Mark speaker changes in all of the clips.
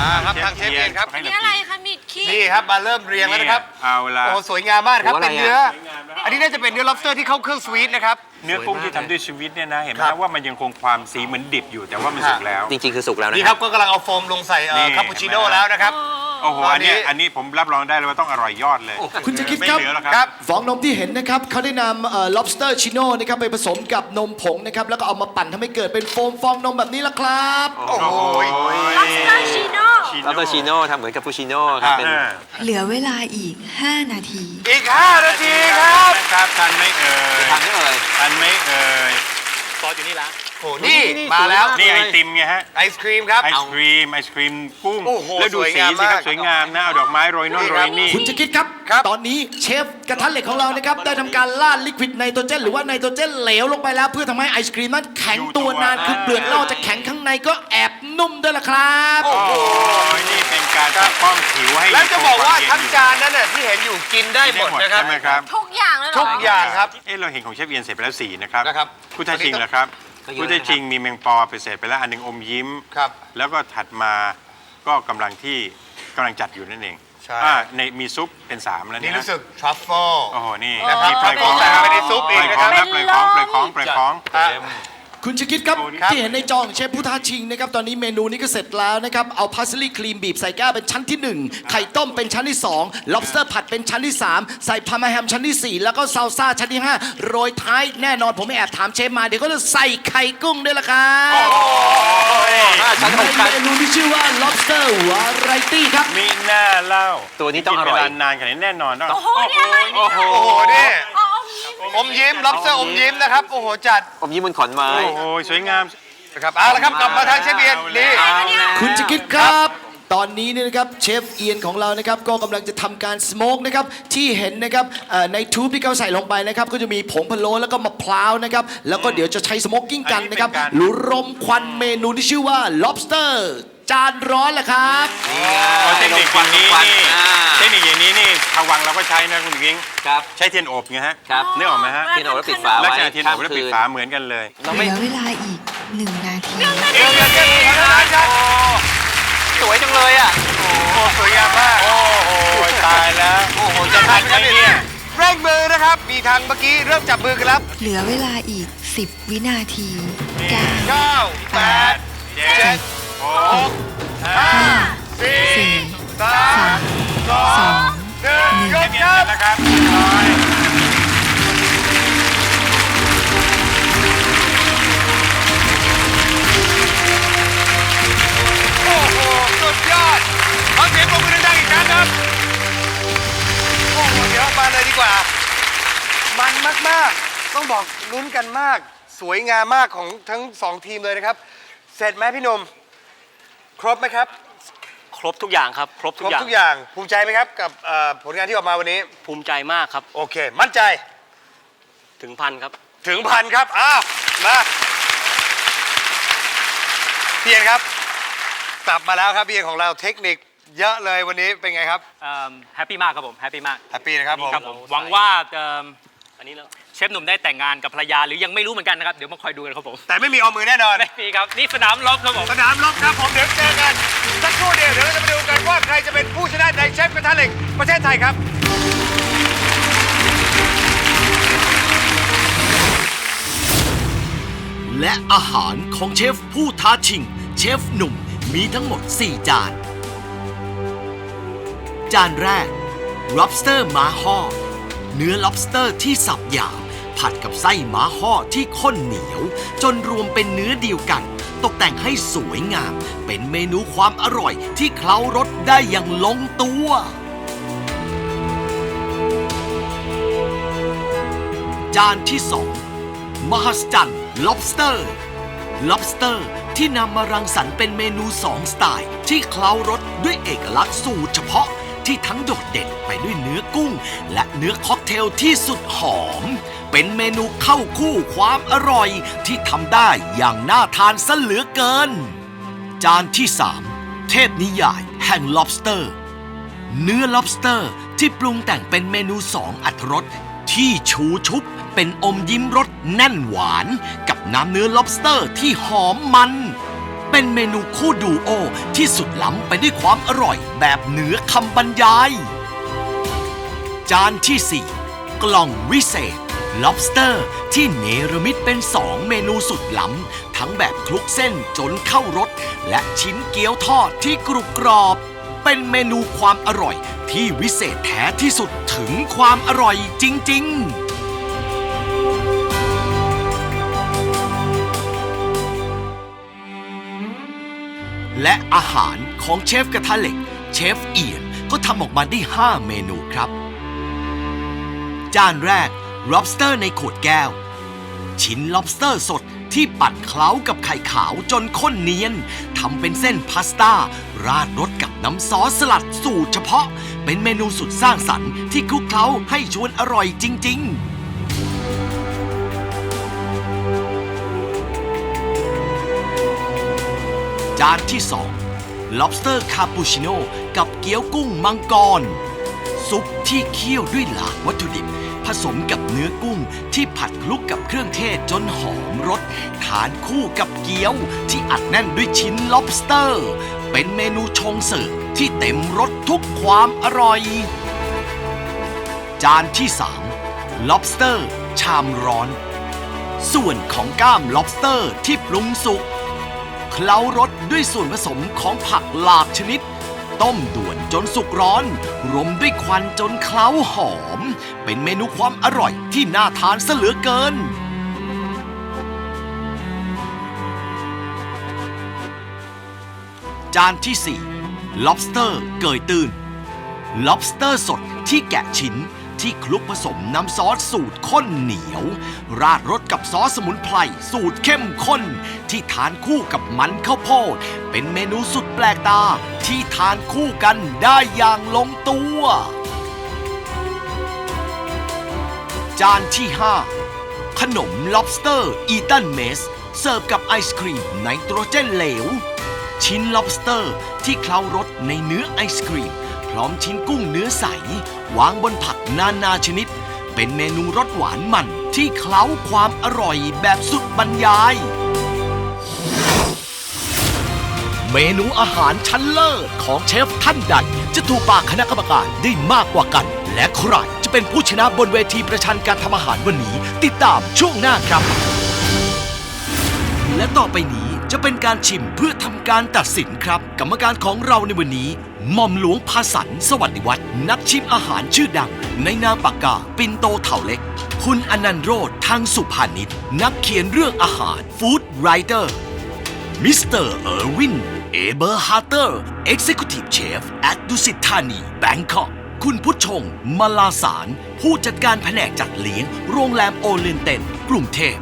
Speaker 1: อ่าครับทางเชฟเอียนครับ
Speaker 2: อันนี้อะไรคะมีขี้
Speaker 1: นี่ครับมาเริ่มเรียงแล้วนะครับ
Speaker 3: เอาละ
Speaker 1: โอ้สวยงามมากครับ
Speaker 4: โอ้อะไร
Speaker 1: เป็นเนื้อ
Speaker 4: อะ
Speaker 1: อันนี้น่าจะเป็นเนื้อ lobster ที่เข้าเครื่องสวีทนะครับ
Speaker 3: เนื้อกุ้งที่ทำด้วยชีวิตเนี่ยนะ เห็นไหม
Speaker 1: ครับ
Speaker 3: ว่ามันยังคงความสีเหมือนดิบอยู่แต่ว่ามันสุกแล้ว
Speaker 4: จริงๆ คือสุกแล้วนะ
Speaker 1: นี่
Speaker 4: ค
Speaker 1: ค
Speaker 4: รั
Speaker 1: รับบก็กำลังเอาโฟมลงใส่เอ่อ
Speaker 3: นี่
Speaker 1: คาปูชิโน่แล้วนะครับ
Speaker 3: โอ้โห
Speaker 1: ตอน
Speaker 3: อัน
Speaker 1: นี้
Speaker 3: นี้ อันนี้ผมรับรองได้เลยว่าต้องอร่อยยอดเลย
Speaker 5: คุณจะคิด
Speaker 3: ไม่
Speaker 5: ครับ
Speaker 3: เหลือแล้วค
Speaker 1: ครั
Speaker 3: รับ บ
Speaker 5: ฟองนมที่เห็นนะครับเขาได้นำเอ่อ lobster chino นะครับไปผสมกับนมผงนะครับแล้วก็เอามาปั่นทำให้เกิดเป็นโฟมฟองนมแบบนี้ละครับ
Speaker 1: โอ้โห
Speaker 2: lobster chino
Speaker 4: ลอบเตอร์ชิโน่ทำเหมือนกับปูชิโน่ครับเป็น
Speaker 3: อ่า
Speaker 6: เหลือเวลาอีก 5 นาที
Speaker 1: อีก 5 นาทีครับ
Speaker 3: นะครับทันไหม่เอ่ย
Speaker 4: ทำได้เลย
Speaker 3: ทันไหม่เอ่ย
Speaker 1: โอ้นี่มาแล้ว
Speaker 3: นี่ไอติมไงฮะ
Speaker 1: ไอศครีมครับ
Speaker 3: ไอศครีม ไอศครีมกุ้ง
Speaker 1: โอ้โห
Speaker 3: แล้วดู
Speaker 1: สวย
Speaker 3: สี
Speaker 1: งาม
Speaker 3: สิครับ
Speaker 1: มาก
Speaker 3: สวยงามนะ เอาดอกไม้โรยโน่น
Speaker 1: นี่
Speaker 3: โร
Speaker 1: ครับ
Speaker 3: ยนี่
Speaker 5: คุณจะคิดครับ
Speaker 1: ครับ
Speaker 5: ตอนนี้เชฟกระทะเหล็กของเรานะครับ ได้ทำการราดลิควิดไนโตรเจน หรือว่าไนโตรเจนเหลวลงไปแล้ว เพื่อทำให้ไอศครีมนั้นแข็งตัวนานคือเปลือกนอกจะแข็งข้างในก็แอบนุ่มด้วยล่ะครับ
Speaker 3: โอ้โห นี่เป็นการปกป้องผิวให้
Speaker 1: แล้วจะบอกว่า
Speaker 3: คงค
Speaker 1: ทั้ง
Speaker 3: มเย็น
Speaker 1: จานนั้ นน่ะที่เห็นอยู่กินได้
Speaker 3: อยู่
Speaker 1: หมดนะครับ
Speaker 3: ใช่ไหมครับ
Speaker 2: ทุกอย่างเลยเหรอ
Speaker 1: ทุกอย่างครับ
Speaker 3: เอ๊ะเราเห็นของเชฟเอียนเสร็จไปแล้วสี่นะครับ
Speaker 1: นะครับ
Speaker 3: ผู้ท้าชิงเหรอครับ
Speaker 4: ก็เยอะ
Speaker 3: ผู้ท้าชิงมีแมงปอไปเสร็จไปแล้วอันหนึ่งอมยิ้ม
Speaker 1: ครับ
Speaker 3: แล้วก็ถัดมาก็กำลังที่กำลังจัดอยู่นั่นเอง
Speaker 1: ใช่
Speaker 3: อ่าในมีซุปเป็นสามแล้ว
Speaker 1: นี่
Speaker 3: เนี่ย
Speaker 1: รู้สึกทรัฟเฟิล
Speaker 3: โอ้โหนี่
Speaker 1: นะครับ
Speaker 3: มีปล่อยของ
Speaker 1: ใส่เข้าไปในซุปอีกนะครับ
Speaker 3: ปล่อยของปล่อยของปล่อยของปล่อยของ
Speaker 5: คุณจะคิดครับ
Speaker 1: ครับ
Speaker 5: ที่เห็นในจอของเชฟผู้ท้าชิงนะครับ ตอนนี้เมนูนี้ก็เสร็จแล้วนะครับ เอาพาสลีย์ครีมบีบใส่แก้วเป็นชั้นที่ 1 ไข่ต้มเป็นชั้นที่ 2 lobster ผัดเป็นชั้นที่ 3 ใส่พามาแฮมชั้นที่ 4 แล้วก็ซาลซ่าชั้นที่ 5 โรยท้ายแน่นอนผมไม่แอบถามเชฟมา เดี๋ยวก็จะใส่ไข่กุ้งด้วยล่ะครับ
Speaker 4: ห้าชั้นหกชั้น
Speaker 5: เมนูที่ชื่อว่า lobster variety ครับ
Speaker 3: มีหน้าเล่า
Speaker 4: ตัวนี้ต้องอร่อย
Speaker 3: กินเวลานานขนาดนี้แน่นอนต้อง
Speaker 2: โอ้โหนี่อะไร
Speaker 3: โอ้โห
Speaker 1: โอ้โหนี่
Speaker 2: อ๋อ
Speaker 1: อมยิ้ม lobster อมยิ้มนะครับ โอ้โห จัด
Speaker 4: ผมยิ้มบนขอนไม้
Speaker 3: โอ้โหสวยงาม
Speaker 1: นะครับเอาละครับกลับมาทางเชฟเบียนนี่
Speaker 5: คุณจะคิดครับ ตอนนี้เนี่ยนะครับเชฟเอียนของเรานะครับก็กำลังจะทำการสโมกนะครับที่เห็นนะครับเอ่อในทูบที่เขาใส่ลงไปนะครับก็จะมีผงพะโล้แล้วก็มะพร้าวนะครับแล้วก็เดี๋ยวจะใช้สโมกกิ้งกันนะครับ
Speaker 3: อันนี้เป็นการ
Speaker 5: หรือรมควันเมนูที่ชื่อว่า lobster จานร้อนแหละครับ
Speaker 3: เอาเทคนิควันนี้นี่
Speaker 4: อ่า
Speaker 3: เทคนิคอย่างนี้นี่ระวังเราก็ใช้นะคุณหญิง
Speaker 4: ครับ
Speaker 3: ใช้เทียนอบไงฮะ
Speaker 4: ครับ
Speaker 3: นึกออกไหมฮะ
Speaker 4: ที่เอบแล้วปิดฝา
Speaker 3: ไว้
Speaker 4: แล้ว
Speaker 3: ษะเทียนอบแล้วปิดฝาเหมือนกันเลย
Speaker 4: เรา
Speaker 6: เห
Speaker 4: ไม่
Speaker 6: ลือเวลาอีกหนึ่
Speaker 1: งนาที
Speaker 4: สวยจังเลยอะ
Speaker 1: โอ้สวยงามมาก
Speaker 3: โอ้โหตายแล้ว
Speaker 1: โอ้โหจะทันไหมเนี่ยเร่งมือนะครับ มีทางเมื่อกี้เริ่มจับมือกันแล้ว
Speaker 6: เหลือเวลาอีก 10 วินาที 9
Speaker 1: 8
Speaker 3: 7 หกห้า
Speaker 1: สี่สามสองหนึ่งย
Speaker 3: ก
Speaker 1: ครับ
Speaker 3: นะครับ
Speaker 1: โอ้โหสุดยอดขอเสียงปรบมือดังอีกครั้งครับโอ้โหเดี๋ยวมาเลยดีกว่า มันมากมากต้องบอกลุ้นกันมาก สวยงามมากของทั้งสองทีมเลยนะครับ เสร็จไหมพี่นุ่ม ครบไหมครับ
Speaker 7: ครบทุกอย่างครับ ครบ
Speaker 1: ค
Speaker 7: ทุ
Speaker 1: ร
Speaker 7: ก
Speaker 1: บ
Speaker 7: อย่าง
Speaker 1: ทุกอย่างภูมิใจไหมครับกับเอ่อผลงานที่ออกมาวันนี้
Speaker 7: ภูมิใจมากครับ
Speaker 1: โอเค มั่นใจ
Speaker 7: ถึงพันครับ
Speaker 1: ถึงพันครับอ้าวมาเพียนครับ กลับมาแล้วครับเพียนของเราเทคนิคเยอะเลยวันนี้เป็นไงครับ
Speaker 7: แฮปปี้มากครับผมแฮปปี้มาก
Speaker 1: แฮปปี้นะครับผม
Speaker 7: ครับผมหวังว่าเอิ่ม อันนี้แล้วเชฟหนุ่มได้แต่งงานกับภรรยาหรือยังไม่รู้เหมือนกันนะครับ เดี๋ยวมาคอยดูกันครับผม
Speaker 1: แต่ไม่มีเอามือแน่นอน
Speaker 7: ไม่มีครับ นี่สนามรบครับผม
Speaker 1: สนามรบครับผมเดี๋ยวเจอกันสักครู่เดียวเดี๋ยวเราจะมาดูกันว่าใครจะเป็นผู้ชนะในเชฟกระทะเหล็กประเทศไทยครับ
Speaker 5: และอาหารของเชฟผู้ท้าชิง เชฟหนุ่มมีทั้งหมด 4 จาน จานแรก lobster ม้าห่อ เนื้อ lobster ที่สับหยาบผัดกับไส้หมาห่อที่ข้นเหนียว จนรวมเป็นเนื้อเดียวกัน ตกแต่งให้สวยงาม เป็นเมนูความอร่อยที่เคล้ารสได้อย่างลงตัว จานที่สองมหัศจรรย์ lobster lobster ที่นำมารังสรรค์เป็นเมนูสองสไตล์ ที่เคล้ารสด้วยเอกลักษณ์สูตรเฉพาะ ที่ทั้งโดดเด่นไปด้วยเนื้อกุ้ง และเนื้อค็อกเทลที่สุดหอม เป็นเมนูเข้าคู่ความอร่อยที่ทำได้อย่างน่าทานซะเหลือเกิน จานที่ 3 เทพนิยายแห่ง lobster เนื้อ lobster ที่ปรุงแต่งเป็นเมนูสองอัตรสที่ชูชุบเป็นอมยิ้มรสแน่นหวาน กับน้ำเนื้อ lobster ที่หอมมันเป็น เป็นเมนูคู่ดูโอที่สุดล้ำไปด้วยความอร่อยแบบเหนือคำบรรยาย จานที่ 4 กล่องวิเศษ lobster ที่เนรมิตเป็นสองเมนูสุดล้ำ ทั้งแบบคลุกเส้นจนเข้ารส และชิ้นเกี๊ยวทอดที่กรุบกรอบ เป็นเมนูความอร่อยที่วิเศษแท้ที่สุดถึงความอร่อยจริง ๆ และอาหารของเชฟกระทะเหล็ก เชฟเอียนก็ทำออกมาได้ 5 เมนูครับ จานแรก lobster ในขวดแก้ว ชิ้น lobster สดที่ปั่นเคล้ากับไข่ขาวจนข้นเนียนทำเป็นเส้นพาสต้า ราดรสกับน้ำซอสสลัดสูตรเฉพาะ เป็นเมนูสุดสร้างสรรค์ที่คลุกเคล้าให้ชวนอร่อยจริง ๆ จานที่ 2 lobster cappuccino กับเกี๊ยวกุ้งมังกร ซุปที่เคี่ยวด้วยหลากวัตถุดิบ ผสมกับเนื้อกุ้งที่ผัดคลุกกับเครื่องเทศจนหอมรสทานคู่กับเกี๊ยวที่อัดแน่นด้วยชิ้น lobster เป็นเมนูชงเสิร์ฟที่เต็มรสทุกความอร่อย จานที่ 3 lobster ชามร้อน ส่วนของก้าม lobster ที่ปรุงสุกเคล้ารส ด้วยส่วนผสมของผักหลากชนิด ต้มด่วนจนสุกร้อน รมด้วยควันจนเคล้าหอม เป็นเมนูความอร่อยที่น่าทานซะเหลือเกิน จานที่ 4 lobster เกยตื้น lobster สดที่แกะชิ้น ที่คลุกผสมน้ำซอสสูตรข้นเหนียว ราดรสกับซอสสมุนไพรสูตรเข้มข้น ที่ทานคู่กับมันข้าวโพด เป็นเมนูสุดแปลกตาที่ทานคู่กันได้อย่างลงตัว จานที่ 5 ขนม lobster อีตันเมสเสิร์ฟกับไอศครีมไนโตรเจนเหลว ชิ้น lobster ที่เคล้ารสในเนื้อไอศครีม พร้อมชิ้นกุ้งเนื้อใส วางบนผักนานาชนิด เป็นเมนูรสหวานมันที่เคล้าความอร่อยแบบสุดบรรยาย เมนูอาหารชั้นเลิศของเชฟท่านใด จะถูกปากคณะกรรมการได้มากกว่ากัน และใครจะเป็นผู้ชนะบนเวทีประชันการทำอาหารวันนี้ ติดตามช่วงหน้าครับ และต่อไปนี้จะเป็นการชิมเพื่อทำการตัดสินครับ กรรมการของเราในวันนี้ หม่อมหลวงพาสันสวัสดิวัฒน์นักชิมอาหารชื่อดัง ในนามปากกาปินโตเถาเล็ก คุณอนันต์โรธทางสุภานิชนักเขียนเรื่องอาหารฟู้ดไรเตอร์มิสเตอร์เออร์วินเอเบอร์ฮาร์เตอร์ Executive Chef at ดุสิตธานีแบงคอกคุณพุทธชงมาลาสาร ผู้จัดการแผนกจัดเลี้ยง โรงแรมโอเลนเตนกรุงเทพ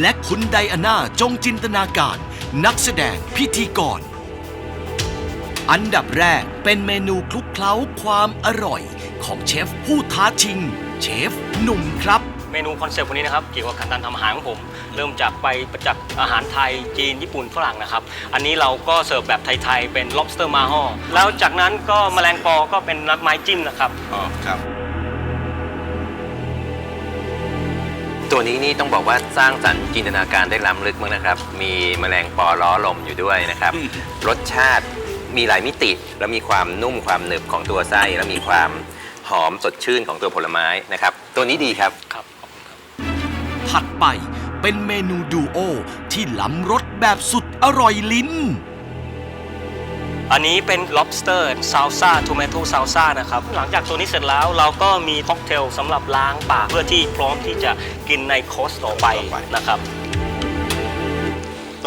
Speaker 5: และคุณไดอาน่าจงจินตนาการ นักแสดงพิธีกร อันดับแรกเป็นเมนูคลุกเคล้าความอร่อย ของเชฟผู้ท้าชิง เชฟหนุ่มครับ
Speaker 8: เมนูคอนเซปต์วันนี้นะครับเกี่ยวกับการทำอาหารของผม เริ่มจากไปประจักษ์อาหารไทยจีนญี่ปุ่นฝรั่งนะครับ อันนี้เราก็เสิร์ฟแบบไทย ๆ เป็น lobster m a h o แล้วจากนั้นก็แมลงปอก็เป็นน้ำไม้จิ้มนะครับ
Speaker 3: อ๋อครับ
Speaker 4: ตัวนี้นี่ต้องบอกว่าสร้างสรรค์จินตนาการได้ล้ำลึกมากนะครับ มีแมลงปอล้อลมอยู่ด้วยนะครับ รสชาติ มีหลายมิติ แล้วมีความนุ่มความหนึบของตัวไส้ แล้วมีความหอมสดชื่นของตัวผลไม้นะครับ ตัวนี้ดีครับ
Speaker 8: ครับขอบคุณครับ
Speaker 5: ถัดไปเป็นเมนูดูโอที่ล้ำรสแบบสุดอร่อยลิ้น
Speaker 8: อันนี้เป็น lobster salsa tomato salsa นะครับ หลังจากตัวนี้เสร็จแล้วเราก็มีค็อกเทลสำหรับล้างปากเพื่อที่พร้อมที่จะกินในคอร์สต่อไป
Speaker 3: ต่อไป
Speaker 8: นะครับ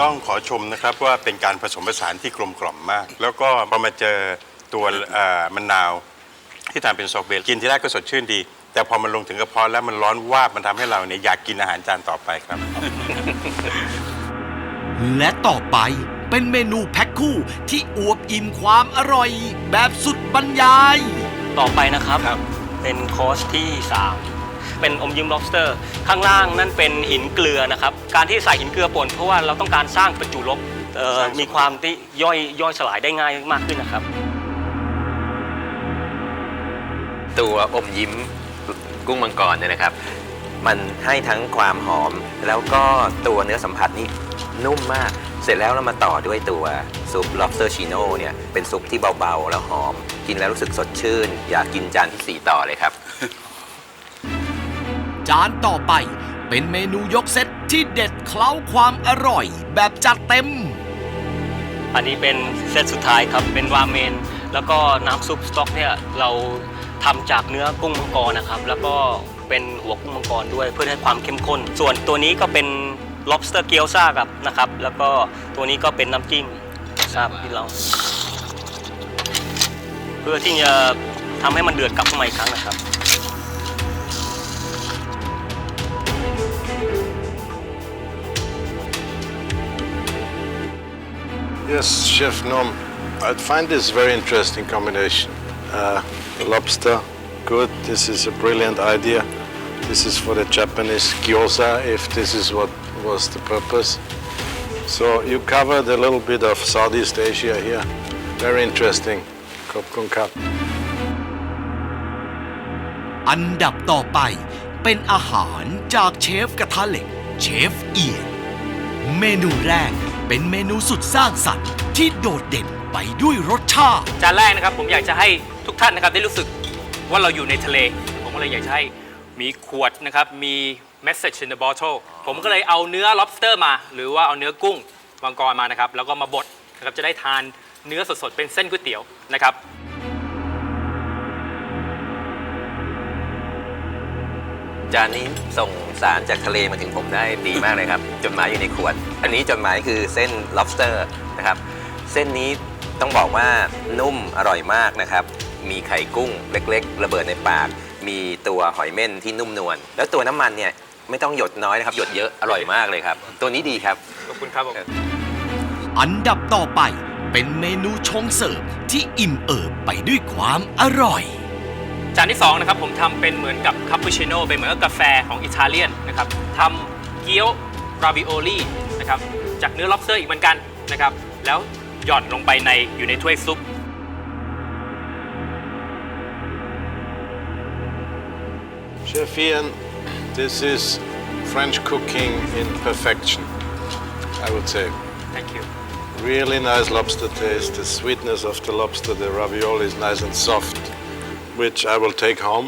Speaker 3: ต้องขอชมนะครับว่าเป็นการผสมผสานที่กลมกล่อมมาก แล้วก็พอมาเจอตัวเอ่อมะนาว ที่ทำเป็นซอกเบลกินที่แรกก็สดชื่นดี แต่พอมันลงถึงกระเพาะแล้วมันร้อนวาบมันทำให้เราเนี่ยอยากกินอาหารจานต่อไปครับ
Speaker 5: และต่อไปเป็นเมนูแพ็คคู่ที่อวบอิ่มความอร่อยแบบสุดบรรยาย
Speaker 8: ต่อไปนะครับ เป็นคอร์สที่ 3 เป็นอมยิ้ม lobster ข้างล่างนั่นเป็นหินเกลือนะครับ การที่ใส่หินเกลือป่นเพราะว่าเราต้องการสร้างประจุลบเอ่อ
Speaker 3: สร้างสมดุล
Speaker 8: มีความที่ย่อยย่อยสลายได้ง่ายมากขึ้นนะครับ
Speaker 4: ตัวอมยิ้มกุ้งมังกรเนี่ยนะครับ มันให้ทั้งความหอมแล้วก็ตัวเนื้อสัมผัสนี่นุ่มมาก เสร็จแล้วเรามาต่อด้วยตัวซุป lobster chino เนี่ยเป็นซุปที่เบาๆ แล้วหอม กินแล้วรู้สึกสดชื่น อยากกินจานที่ 4 ต่อเลยครับ
Speaker 5: จานต่อไป เป็นเมนูยกเซตที่เด็ดเคล้าความอร่อย แบบจัดเต็ม
Speaker 8: อันนี้เป็นเซตสุดท้ายครับเป็นราเมน แล้วก็น้ำซุปสต๊อกเนี่ยเราทำจากเนื้อกุ้งมังกรนะครับ แล้วก็เป็นหัวกุ้งมังกรด้วยเพื่อให้ความเข้มข้น ส่วนตัวนี้ก็เป็น lobster เกี๊ยวซ่ากับนะครับ แล้วก็ตัวนี้ก็เป็นน้ำจิ้มครับที่เรา เพื่อที่จะทำให้มันเดือดกลับเข้ามาอีกครั้งนะครับ
Speaker 9: Yes, Chef Nom. I find this very interesting combination. Uh, lobster, good. This is a brilliant idea. This is for the Japanese gyoza, if this is what was the purpose. So you covered a little bit of Southeast Asia here. Very interesting. Kop Kung Kap.
Speaker 5: อันดับต่อไปเป็นอาหารจากเชฟกระทะเหล็ก เชฟเอียน เมนูแรก เป็นเมนูสุดสร้างสรรค์ที่โดดเด่นไปด้วยรสชาติ
Speaker 7: จานแรกนะครับผมอยากจะให้ทุกท่านนะครับได้รู้สึกว่าเราอยู่ในทะเล ผมก็เลยอยากจะให้มีขวดนะครับมี message in the bottle ผมก็เลยเอาเนื้อ lobster มา หรือว่าเอาเนื้อกุ้งมังกรมานะครับแล้วก็มาบดนะครับจะได้ทานเนื้อสดๆเป็นเส้นก๋วยเตี๋ยวนะครับ
Speaker 4: จานนี้ส่งสารจากทะเลมาถึงผมได้ดีมากเลยครับ จดหมายอยู่ในขวด อันนี้จดหมายคือเส้น lobster นะครับ เส้นนี้ต้องบอกว่านุ่มอร่อยมากนะครับ มีไข่กุ้งเล็กๆ ระเบิดในปาก มีตัวหอยเม่นที่นุ่มนวล แล้วตัวน้ำมันเนี่ยไม่ต้องหยดน้อยนะครับ หยดเยอะอร่อยมากเลยครับ ตัวนี้ดีครับ
Speaker 7: ขอบคุณครับผม
Speaker 5: อันดับต่อไปเป็นเมนูชงเสิร์ฟที่อิ่มเอิบไปด้วยความอร่อย
Speaker 7: จานที่2นะครับผมทำเป็นเหมือนกับคาปูชิโน่เป็นเหมือนกับกาแฟของอิตาเลียนนะครับทำเกี๊ยวราบิโอลี่นะครับจากเนื้อ lobster อีกเหมือนกันนะครับแล้วหย่อนลงไปในอยู่ในถ้วยซุป
Speaker 9: Chef Ian, this is French cooking in perfection, I would say.
Speaker 7: thank you
Speaker 9: Really nice lobster taste. The sweetness of the lobster, the ravioli is nice and soft, which I will take home.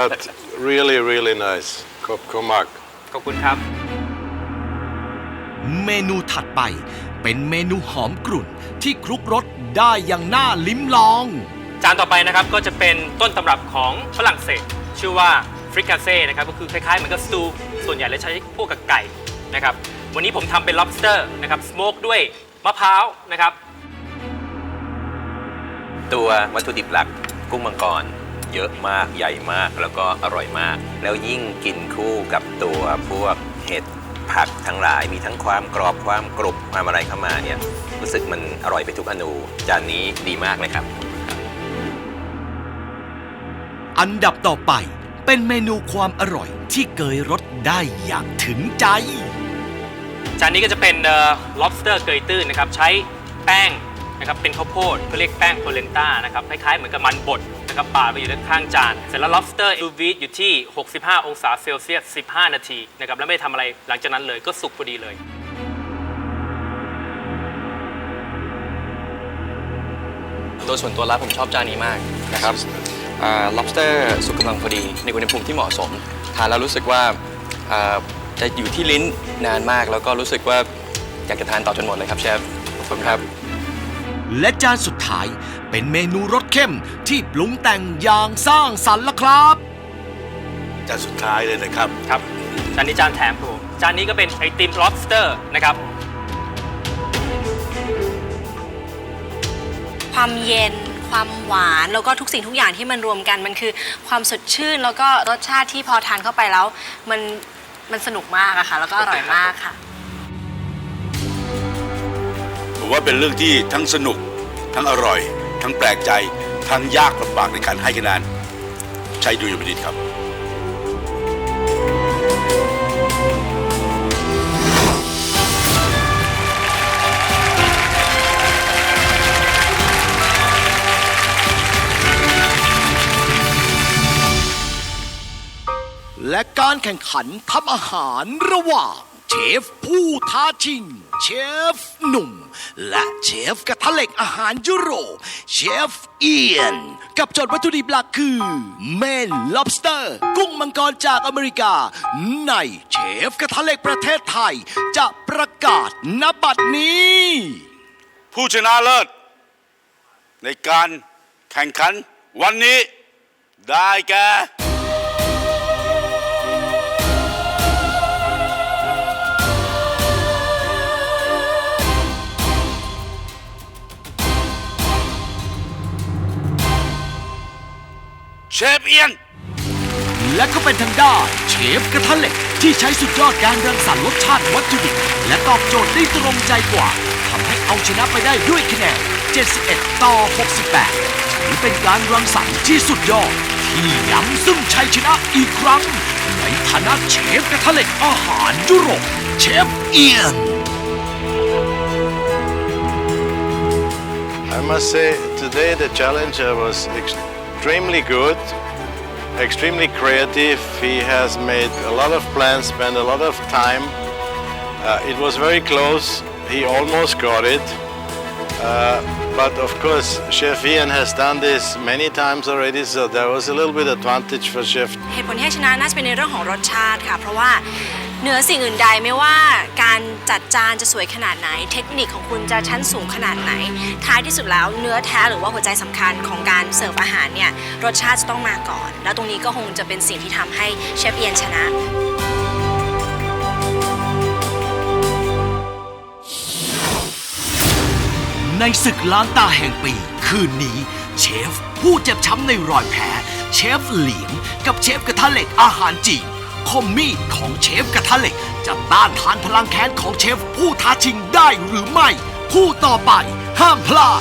Speaker 9: but really, really nice. Kop Komak.
Speaker 7: ขอบคุณครับ
Speaker 5: เมนูถัดไปเป็นเมนูหอมกรุ่นที่คลุกรสได้อย่างน่าลิ้มลอง
Speaker 7: จานต่อไปนะครับก็จะเป็นต้นตำรับของฝรั่งเศส ชื่อว่าฟริกาเซ่นะครับก็คือคล้ายๆเหมือนกับสตูส่วนใหญ่แล้วใช้พวกกับไก่นะครับวันนี้ผมทำเป็น lobster นะครับสโมกด้วยมะพร้าวนะครับ
Speaker 4: ตัววัตถุดิบหลักกุ้งมังกร เยอะมากใหญ่มากแล้วก็อร่อยมาก แล้วยิ่งกินคู่กับตัวพวกเห็ดผักทั้งหลายมีทั้งความกรอบความกรุบความอะไรเข้ามาเนี่ยรู้สึกมันอร่อยไปทุกอนูจานนี้ดีมากเลยครับ
Speaker 5: อันดับต่อไปเป็นเมนูความอร่อยที่เกยรสได้อย่างถึงใจ
Speaker 7: จานนี้ก็จะเป็นเอ่อ lobster เกยตื้นนะครับ ใช้แป้ง นะครับเป็นข้าวโพดเขาเรียกแป้งโพเลนต้านะครับคล้ายๆเหมือนกับมันบดนะครับปาดไปอยู่ด้านข้างจาน เสร็จแล้ว lobster ดูวีดอยู่ที่ 65 องศาเซลเซียส 15 นาทีนะครับแล้วไม่ทำอะไรหลังจากนั้นเลยก็สุกพอดีเลย
Speaker 10: โดยส่วนตัวแล้วผมชอบจานนี้มากนะครับอ่า lobster สุกกำลังพอดี ในอุณหภูมิที่เหมาะสม ทานแล้วรู้สึกว่าอ่าจะอยู่ที่ลิ้นนานมาก แล้วก็รู้สึกว่าอยากจะทานต่อจนหมดเลยครับเชฟขอบคุณครับ
Speaker 5: และจานสุดท้ายเป็นเมนูรสเข้มที่ปรุงแต่งอย่างสร้างสรรค์ละครับ
Speaker 9: จานสุดท้ายเลยนะครับ
Speaker 7: ครับจานนี้จานแถมครับผมจานนี้ก็เป็นไอติม lobster นะครับ
Speaker 2: ความเย็น ความหวาน แล้วก็ทุกสิ่งทุกอย่างที่มันรวมกันมันคือความสดชื่น แล้วก็รสชาติที่พอทานเข้าไปแล้ว มันมันสนุกมากอะค่ะ แล้วก็อร่อยมากค่ะ
Speaker 11: ผมว่าเป็นเรื่องที่ทั้งสนุก ทั้งอร่อย ทั้งแปลกใจ ทั้งยากลำบากในการให้คะแนนใช้ดูอยู่บดิตครับ
Speaker 5: และการแข่งขันทำอาหารระหว่างเชฟผู้ท้าชิง เชฟหนุ่ม และเชฟกระทะเหล็กอาหารยุโรป เชฟเอียน กับโจทย์วัตถุดิบหลักคือเมน lobster กุ้งมังกรจากอเมริกา ในเชฟกระทะเหล็กประเทศไทย จะประกาศนบัดนี้
Speaker 11: ผู้ชนะเลิศ ในการแข่งขันวันนี้ได้แก่ เชฟเอียน
Speaker 5: และก็เป็นทางด้านเชฟกระทะเหล็กที่ใช้สุดยอดการรังสรรค์รสชาติวัตถุดิบและตอบโจทย์ได้ตรงใจกว่าทำให้เอาชนะไปได้ด้วยคะแนน 71 ต่อ 68ถือเป็นการรังสรรค์ที่สุดยอด ที่ย้ำซึ่งชัยชนะอีกครั้ง ในฐานะเชฟกระทะเหล็กอาหารยุโรปเชฟเอียน
Speaker 9: I must say, today the challenger was extremely good, extremely creative. He has made a lot of plans, spent a lot of time. Uh, it was very close. He almost got it. Uh, but of course, Chef Ian has done this many times already, so there was a little bit advantage for Chef
Speaker 2: เหตุผลที่ให้ชนะน่าจะเป็นในเรื่องของรสชาติค่ะ เพราะว่า เหนือสิ่งอื่นใดไม่ว่าการจัดจานจะสวยขนาดไหน เทคนิคของคุณจะชั้นสูงขนาดไหน ท้ายที่สุดแล้วเนื้อแท้หรือว่าหัวใจสำคัญของการเสิร์ฟอาหารเนี่ยรสชาติจะต้องมาก่อน แล้วตรงนี้ก็คงจะเป็นสิ่งที่ทำให้เชฟเอียนชนะ
Speaker 5: ในศึกล้างตาแห่งปี คืนนี้ เชฟ ผู้เจ็บช้ำในรอยแผลเชฟเหลียง กับเชฟกระทะเหล็กอาหารจีน คมมีดของเชฟกระทะเหล็ก จะต้านทานพลังแค้นของเชฟผู้ท้าชิงได้หรือไม่ ผู้ต่อไปห้ามพลาด